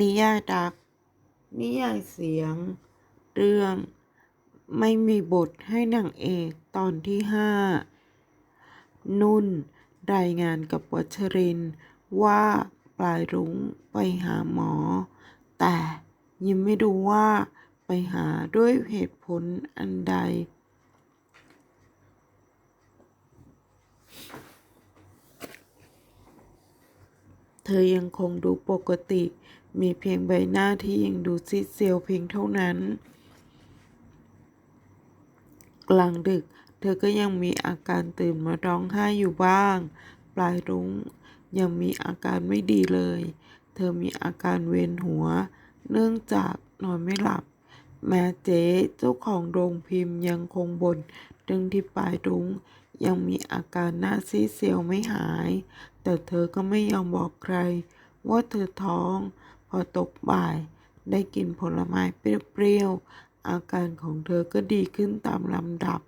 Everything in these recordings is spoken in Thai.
นิยายดัก นิยายเสียง เรื่อง ไม่มีบทให้นางเอกตอนที่ห้านุ่น รายงานกับวัชรินทร์ว่าปลายรุ้งไปหาหมอ แต่ยังไม่รู้ว่าไปหาด้วยเหตุผลอันใด เธอยังคงดูปกติ มีเพียงใบหน้าที่ยังดูซีดเซียวเพียงเท่านั้น กลางดึก เธอก็ยังมีอาการตื่นมาร้องไห้อยู่บ้าง ปลายรุ้งยังมีอาการไม่ดีเลย เธอมีอาการเวียนหัว เนื่องจากนอนไม่หลับ แม่เจ๊เจ้าของโรงพิมพ์ยังคงบ่นเรื่องที่ปลายรุ้ง ยังมีอาการหน้าซีเซียวไม่หาย แต่เธอก็ไม่ยอมบอกใคร ว่าเธอท้อง พอตกบ่าย ได้กินผลไม้เปรี้ยวๆ อาการของเธอก็ดีขึ้นตามลำดับ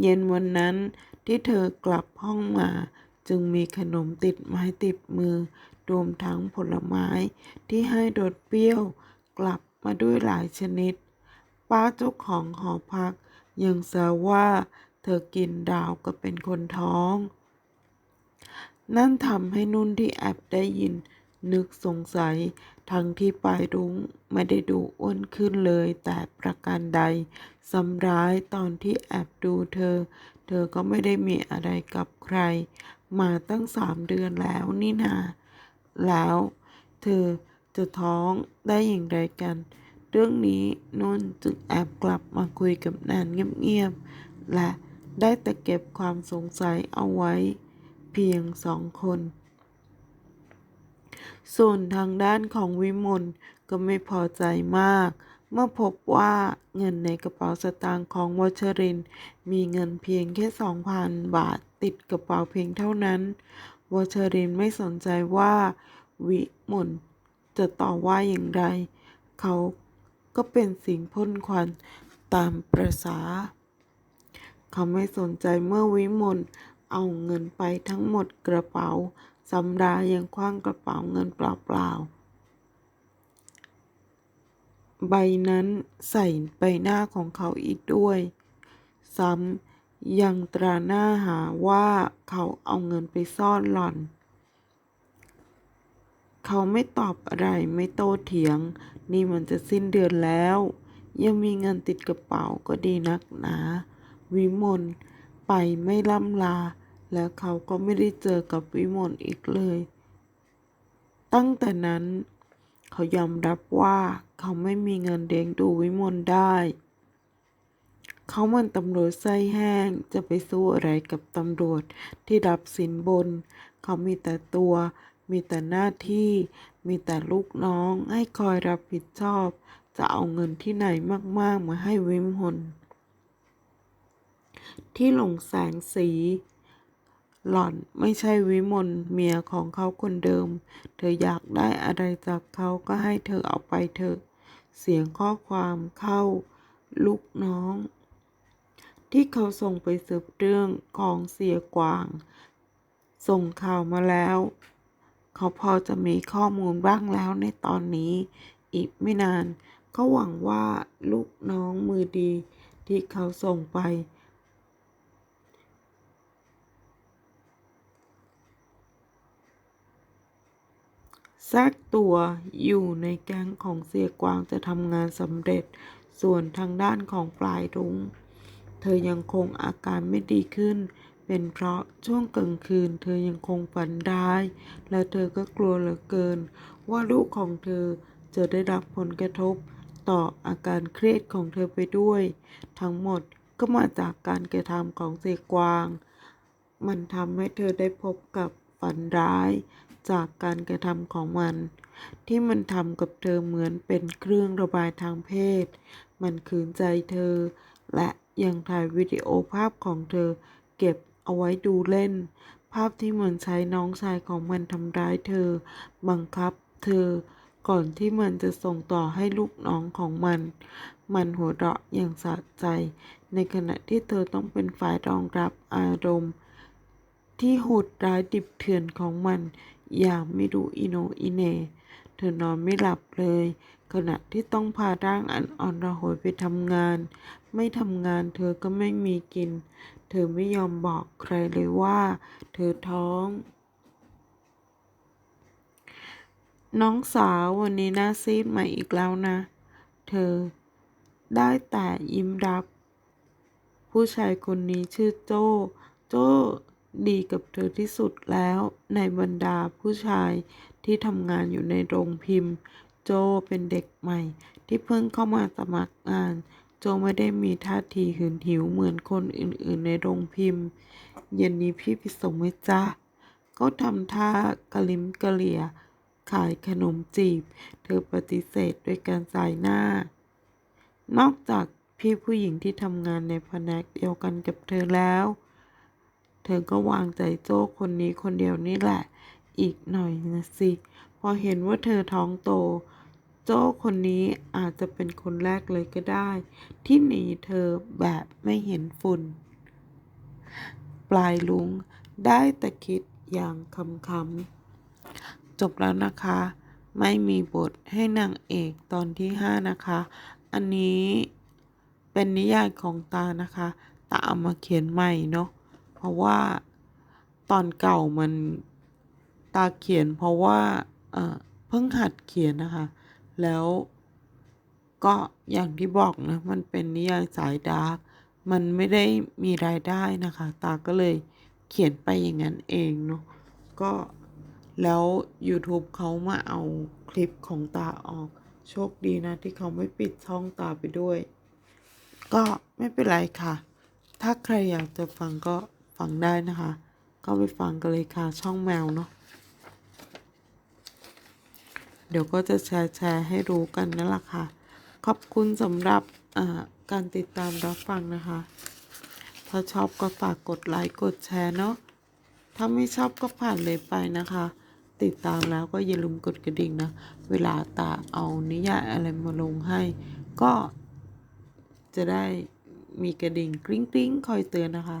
เย็นวันนั้นที่เธอกลับห้องมา จึงมีขนมติดไม้ติดมือ รวมทั้งผลไม้ที่ให้รสเปรี้ยว กลับมาด้วยหลายชนิด ป้าเจ้าของหอพักยังแซวว่า อกินดาวก็เป็นคนท้อง นั่นทำให้นุ่นที่แอบได้ยินนึกสงสัย ทั้งที่ปลายรุ้งไม่ได้ดูอ้วนขึ้นเลย แต่ประการใดสำร้ายตอนที่แอบดูเธอ เธอก็ไม่ได้มีอะไรกับใคร มาตั้งสามเดือนแล้วนี่นา แล้ว เธอจะท้องได้อย่างไรกัน เรื่องนี้นุ่นจึงแอบกลับมาคุยกับแนนเงียบๆและ ได้แต่เก็บความสงสัยเอาไว้เพียงสองคน ส่วนทางด้านของวิมลก็ไม่พอใจมาก เมื่อพบว่าเงินในกระเป๋าสตางค์ของวัชริน มีเงินเพียงแค่สองพันบาทติดกระเป๋าเพียงเท่านั้นวัชรินไม่สนใจว่า วิมลจะต่อว่าอย่างไร เขาก็เป็นสิ่งพ่นควันตามประษา เขาไม่สนใจเมื่อวิมลเอาเงินไปทั้งหมดกระเป๋าสำรายังคว้างกระเป๋าเงินเปล่าๆ ใบนั้นใส่ใบหน้าของเขาอีกด้วย ซ้ำยังตราหน้าหาว่าเขาเอาเงินไปซ่อนหล่อน เขาไม่ตอบอะไรไม่โต้เถียง นี่มันจะสิ้นเดือนแล้ว ยังมีเงินติดกระเป๋าก็ดีนักหนา วิมลไปไม่ล่ำลา แล้วเขาก็ไม่ได้เจอกับวิมลอีกเลย ตั้งแต่นั้น เขายอมรับว่าเขาไม่มีเงินเลี้ยงดูวิมลได้ เขามันตำรวจไส้แห้งจะไปสู้อะไรกับตำรวจที่รับสินบน เขามีแต่ตัว มีแต่หน้าที่ มีแต่ลูกน้องให้คอยรับผิดชอบ จะเอาเงินที่ไหนมาก ๆ มาให้วิมล ที่หลงแสงสี หล่อนไม่ใช่วิมลเมียของเขาคนเดิม เธออยากได้อะไรจากเขาก็ให้เธอเอาไปเถอะ เสียงข้อความเข้า ลูกน้อง ที่เขาส่งไปสืบเรื่องของเสียกวาง ส่งข่าวมาแล้ว เขาพอจะมีข้อมูลบ้างแล้วในตอนนี้ อีกไม่นานก็หวังว่าลูกน้องมือดีที่เขาส่งไป แทรกตัวอยู่ในแก๊งของเสียกวางจะทำงานสำเร็จ ส่วนทางด้านของปลายรุง้ง เธอยังคงอาการไม่ดีขึ้น เป็นเพราะช่วงกลางคืน เธอยังคงฝันร้าย และเธอก็กลัวเหลือเกิน ว่าลูกของเธอจะได้รับผลกระทบ ต่ออาการเครียดของเธอไปด้วย ทั้งหมดก็มาจากการกระทำของเสียกวาง มันทำให้เธอได้พบกับฝันร้าย จากการกระทำของมัน ที่มันทำกับเธอเหมือนเป็นเครื่องระบายทางเพศ มันขืนใจเธอ และยังถ่ายวิดีโอภาพของเธอเก็บเอาไว้ดูเล่น ภาพที่มันใช้น้องชายของมันทำร้ายเธอ บังคับเธอ ก่อนที่มันจะส่งต่อให้ลูกน้องของมัน มันหัวเราะอย่างสะใจ ในขณะที่เธอต้องเป็นฝ่ายรองรับอารมณ์ที่โหดร้ายดิบเถื่อนของมัน อย่างไม่ดูอิโนอิเน เธอนอนไม่หลับเลย ขณะที่ต้องพาร่างอันอ่อนระหยไปทำงาน ไม่ทำงานเธอก็ไม่มีกิน เธอไม่ยอมบอกใครเลยว่า เธอท้อง น้องสาววันนี้หน้าซีดมาอีกแล้วนะ เธอได้แต่ยิ้มรับ ผู้ชายคนนี้ชื่อโจ โจ ดีกับเธอที่สุดแล้วในบรรดาผู้ชายที่ทำงานอยู่ในโรงพิมพ์ โจเป็นเด็กใหม่ ที่เพิ่งเข้ามาสมัครงาน โจไม่ได้มีท่าทีหืนหิวเหมือนคนอื่นๆ ในโรงพิมพ์ เย็นนี้พี่ไปส่งไหมจ๊ะก็ทำท่ากระลิมกระเหลี่ย ขายขนมจีบ เธอปฏิเสธด้วยการสายหน้า นอกจากพี่ผู้หญิงที่ทำงานในแผนกเดียวกันกับเธอแล้ว เธอก็วางใจโจ้คนนี้คนเดียวนี่แหละ อีกหน่อยนะสิ พอเห็นว่าเธอท้องโต โจ้คนนี้อาจจะเป็นคนแรกเลยก็ได้ ที่หนีเธอแบบไม่เห็นฝุ่น ปลายลุงได้แต่คิดอย่างคำๆจบแล้วนะคะ ไม่มีบทให้นางเอกตอนที่ห้านะคะ อันนี้เป็นนิยายของตานะคะ ตาเอามาเขียนใหม่เนาะ เพราะว่าตอนเก่ามันตาเขียนเพราะว่าเออเพิ่งหัดเขียนนะคะ แล้วก็อย่างที่บอกนะมันเป็นนิยายสายดาร์กมันไม่ได้มีรายได้นะคะ ตาก็เลยเขียนไปอย่างนั้นเองเนาะก็แล้ว YouTube เขามาเอาคลิปของตาออก โชคดีนะ ที่เขาไม่ปิดช่องตาไปด้วย ก็ไม่เป็นไรค่ะ ถ้าใครอยากจะฟังก็ ฟังได้นะคะ ก็ไปฟังกันเลยค่ะช่องแมวเนาะเดี๋ยวก็จะแชร์แชร์ให้รู้กันนั่นแหละค่ะ ขอบคุณสำหรับการติดตามรับฟังนะคะ ถ้าชอบก็ฝากกดไลค์กดแชร์เนาะถ้าไม่ชอบก็ผ่านเลยไปนะคะ ติดตามแล้วก็อย่าลืมกดกระดิ่งนะ เวลาตาเอานิยายอะไรมาลงให้ ก็จะได้มีกระดิ่งกริ๊งกริ๊งคอยเตือนนะคะ